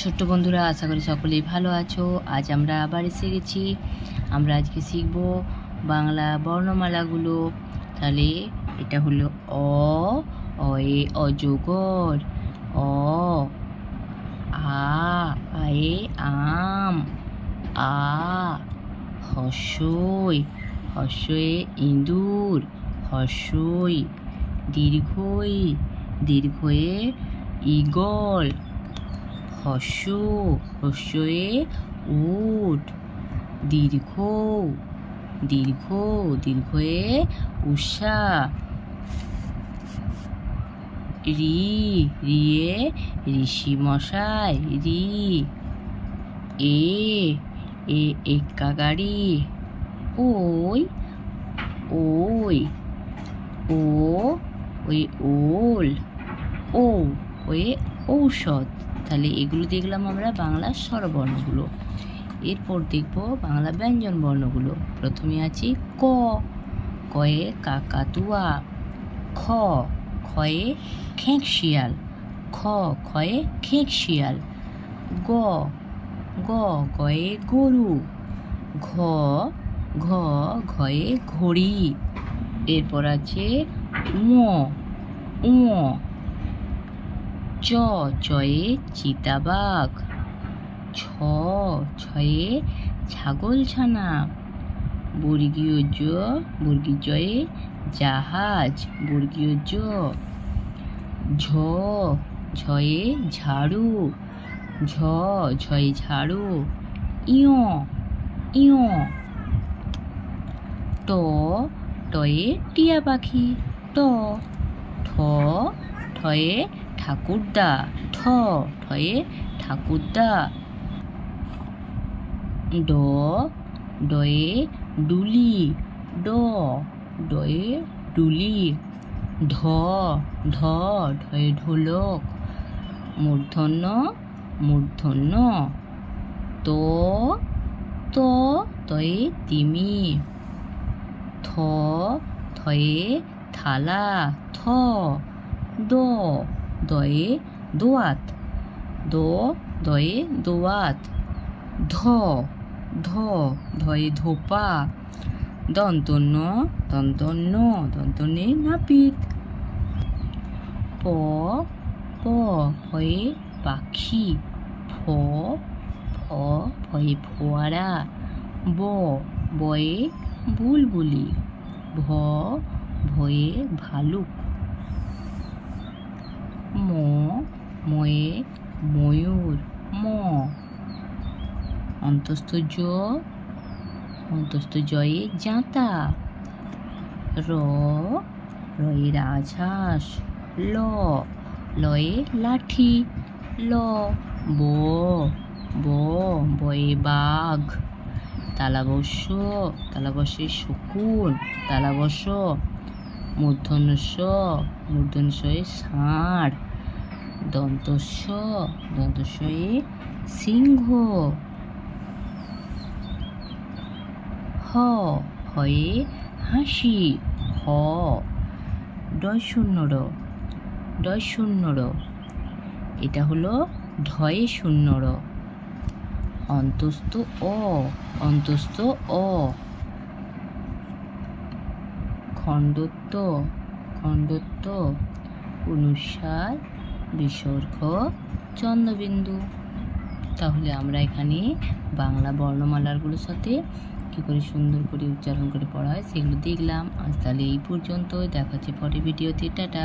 ছোট্ট বন্ধুরা, আশা করি সকলেই ভালো আছো। আজ আমরা আবার এসে গেছি। আমরা আজকে শিখব বাংলা বর্ণমালাগুলো। তাহলে এটা হলো অ এ অজগর অ, আ আয়ে আম। আ হর্ষই হর্ষয়ে ইঁদুর। হর্ষই দীর্ঘই। দীর্ঘয়ে ঈগল। হর্ষ হর্ষয়ে উট। দীর্ঘ দীর্ঘ, দীর্ঘয়ে উষা। রি, রিয়ে ঋষি মশাই রি। এ এ এক্কা গাড়ি ওই ওই, ও, ওই ওল। ও, ওয়ে ঔষধ। তাহলে এগুলো দেখলাম আমরা বাংলা স্বরবর্ণগুলো। এরপর দেখব বাংলা ব্যঞ্জন বর্ণগুলো। প্রথমে আছি ক। কয়ে কাকাতুয়া, খ খয়ে খেঁক শিয়াল খ খয়ে খেঁক শিয়াল গ গ গয়ে গরু, ঘ ঘ ঘয়ে ঘড়ি। এরপর আছে ম উ চ, চয়ে চিতাবাঘ। ছ, ছয়ে ছাগলছানা। বর্গীয় জ বর্গীয় জয়ে জাহাজ। বর্গীয় জ, ঝ ঝয়ে ঝাড়ু। ঝ ঝয়ে ঝাড়ু। ইয় ইয়। ট, টয়ে টিয়া পাখি। ট, ঠ, ঠয়ে ঠাকুরদা, ঠ, ঠয়ে ঠাকুরদা। ড, ডয়ে ডুলি, ড, ডয়ে ডুলি। ঢ ঢ ঢয়ে ঢোলক। মূর্ধন্য মূর্ধন্য। ত ত, তয়ে তিমি। থ, থয়ে থালা। থ, দ দয়ে দোয়াত। দ, দয়ে দোয়াত। ধ ধ, ধয়ে ধোপা। দন্তন্য দন্তন্য, দন্তনে নাপিত। প প, ভয়ে পাখি। ফ ফ, ভয়ে ফোয়ারা। ব, বয়ে বুলবুলি। ভ, ভয়ে ভালুক। ম ময়ে ময়ূর, ম। অন্তস্থ জ, অন্তস্থ জয়ে জাঁতা র, রয়ে রাজহাঁস। ল, লয়ে লাঠি। ল, ব ব, বয়ে বাঘ। তালাবস্য তালাবস্যে শকুন তালাবস্য মূর্ধন্যস্য মূর্ধন্যস্বয়ে ষাঁড়, দন্তস্য দন্তস্বয়ে সিংহ। হ, হয়ে হাসি, হ ডয় শূন্য র ডয় শূন্য র এটা হলো ঢয়ে শূন্য র অন্তস্থ অ অন্তস্থ অ। খণ্ডত্ব খণ্ডত্ব অনুসার, বিসর্গ চন্দ্রবিন্দু তাহলে আমরা এখানে বাংলা বর্ণমালারগুলোর সাথে কী করে সুন্দর করে উচ্চারণ করে পড়া হয় সেগুলো দেখলাম। আজ তাহলে এই পর্যন্তই। দেখা হচ্ছে পরের ভিডিওতে। টাটা।